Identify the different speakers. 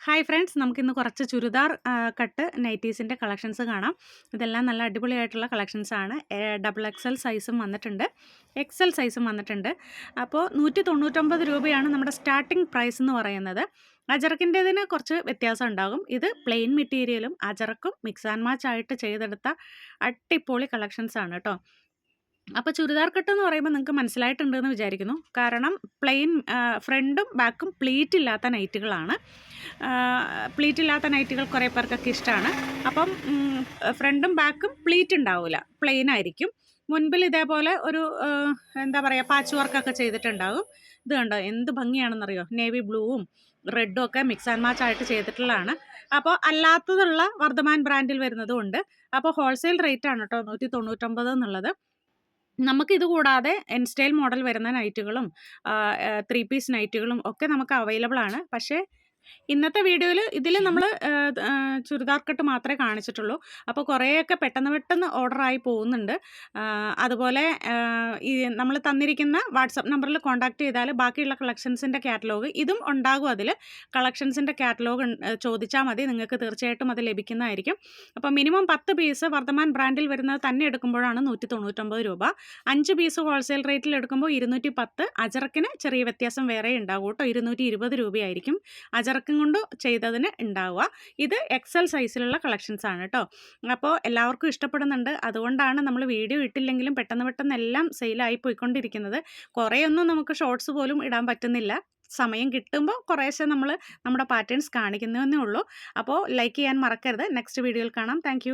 Speaker 1: Hi friends നമുക്കിന്ന് കുറച്ച് churidar cut നൈറ്റീസിന്റെ collections കാണാം. ഇതെല്ലാം നല്ല അടിപൊളിയായിട്ടുള്ള കളക്ഷൻസ് ആണ്. ഡബിൾ എക്സൽ സൈസും വന്നിട്ടുണ്ട്. എക്സൽ സൈസും വന്നിട്ടുണ്ട്. അപ്പോൾ നൂറ്റി തൊണ്ണൂറ്റൊമ്പത് രൂപയാണ് നമ്മുടെ സ്റ്റാർട്ടിംഗ് പ്രൈസ് എന്ന് പറയുന്നത്. അജറക്കിന്റെതിന് കുറച്ച് വ്യത്യാസം ഉണ്ടാകും. ഇത് പ്ലെയിൻ മെറ്റീരിയലും അജറക്കും മിക്സ് ആൻഡ് മാച്ച് ആയിട്ട് ചെയ്തെടുത്ത അട്ടിപ്പൊളി കളക്ഷൻസ് ആണ് കേട്ടോ. അപ്പോൾ ചുരിദാർ കട്ട് എന്ന് പറയുമ്പോൾ നിങ്ങൾക്ക് മനസ്സിലായിട്ടുണ്ടെന്ന് വിചാരിക്കുന്നു. കാരണം പ്ലെയിൻ ഫ്രണ്ടും ബാക്കും പ്ലീറ്റ് ഇല്ലാത്ത നൈറ്റുകളാണ് പ്ലീറ്റ് ഇല്ലാത്ത നൈറ്റുകൾ കുറേ പേർക്കൊക്കെ ഇഷ്ടമാണ് അപ്പം ഫ്രണ്ടും ബാക്കും പ്ലീറ്റ് ഉണ്ടാവില്ല പ്ലെയിൻ ആയിരിക്കും. മുൻപിൽ ഇതേപോലെ ഒരു എന്താ പറയുക പാച്ച് വർക്കൊക്കെ ചെയ്തിട്ടുണ്ടാകും. ഇത് കണ്ടോ? എന്ത് ഭംഗിയാണെന്നറിയോ? നേവി ബ്ലൂവും റെഡും ഒക്കെ മിക്സ് ആൻഡ് മാച്ച് ആയിട്ട് ചെയ്തിട്ടുള്ളതാണ്. അപ്പോൾ അല്ലാത്തതുള്ള വർദ്ധമാൻ ബ്രാൻഡിൽ വരുന്നതും ഉണ്ട്. അപ്പോൾ ഹോൾസെയിൽ റേറ്റ് ആണ് കേട്ടോ നൂറ്റി തൊണ്ണൂറ്റൊമ്പത് എന്നുള്ളത്. നമുക്ക് ഇത് കൂടാതെ എൻ സ്റ്റൈൽ മോഡൽ വരുന്ന നൈറ്റുകളും ത്രീ പീസ് നൈറ്റുകളും ഒക്കെ നമുക്ക് അവൈലബിൾ ആണ്. പക്ഷേ ഇന്നത്തെ വീഡിയോയിൽ ഇതിൽ നമ്മൾ ചുരിദാർ കട്ട് മാത്രമേ കാണിച്ചിട്ടുള്ളൂ. അപ്പോൾ കുറേയൊക്കെ പെട്ടെന്ന് പെട്ടെന്ന് ഓർഡറായി പോകുന്നുണ്ട്. അതുപോലെ ഈ നമ്മൾ തന്നിരിക്കുന്ന വാട്സപ്പ് നമ്പറിൽ കോൺടാക്ട് ചെയ്താൽ ബാക്കിയുള്ള കളക്ഷൻസിന്റെ കാറ്റലോഗ് ഇതും ഉണ്ടാകും അതിൽ. കളക്ഷൻസിന്റെ കാറ്റലോഗ് ചോദിച്ചാൽ മതി. നിങ്ങൾക്ക് തീർച്ചയായിട്ടും അത് ലഭിക്കുന്നതായിരിക്കും. അപ്പോൾ മിനിമം പത്ത് പീസ് വർദ്ധമാൻ ബ്രാൻഡിൽ വരുന്നത് തന്നെ എടുക്കുമ്പോഴാണ് നൂറ്റി തൊണ്ണൂറ്റൊമ്പത് രൂപ. അഞ്ച് പീസ് ഹോൾസെയിൽ റേറ്റിൽ എടുക്കുമ്പോൾ ഇരുന്നൂറ്റി പത്ത് അജറക്കിന് ചെറിയ വ്യത്യാസം വേറെ ഉണ്ടാകും കേട്ടോ. ഇരുന്നൂറ്റി ഇരുപത് രൂപയായിരിക്കും അജറക്കും കൊണ്ട് ചെയ്തതിന് ഉണ്ടാവുക ഇത് എക്സൽ സൈസിലുള്ള കളക്ഷൻസ് ആണ് കേട്ടോ അപ്പോൾ എല്ലാവർക്കും ഇഷ്ടപ്പെടുന്നുണ്ട്. അതുകൊണ്ടാണ് നമ്മൾ വീഡിയോ ഇട്ടില്ലെങ്കിലും പെട്ടെന്ന് പെട്ടെന്ന് എല്ലാം സെയിലായി പോയിക്കൊണ്ടിരിക്കുന്നത്. കുറേയൊന്നും നമുക്ക് ഷോർട്സ് പോലും ഇടാൻ പറ്റുന്നില്ല. സമയം കിട്ടുമ്പോൾ കുറേശ്ശെ നമ്മൾ നമ്മുടെ പാറ്റേൺസ് കാണിക്കുന്നതേ ഉള്ളൂ. അപ്പോൾ ലൈക്ക് ചെയ്യാൻ മറക്കരുത്. നെക്സ്റ്റ് വീഡിയോയിൽ കാണാം. താങ്ക്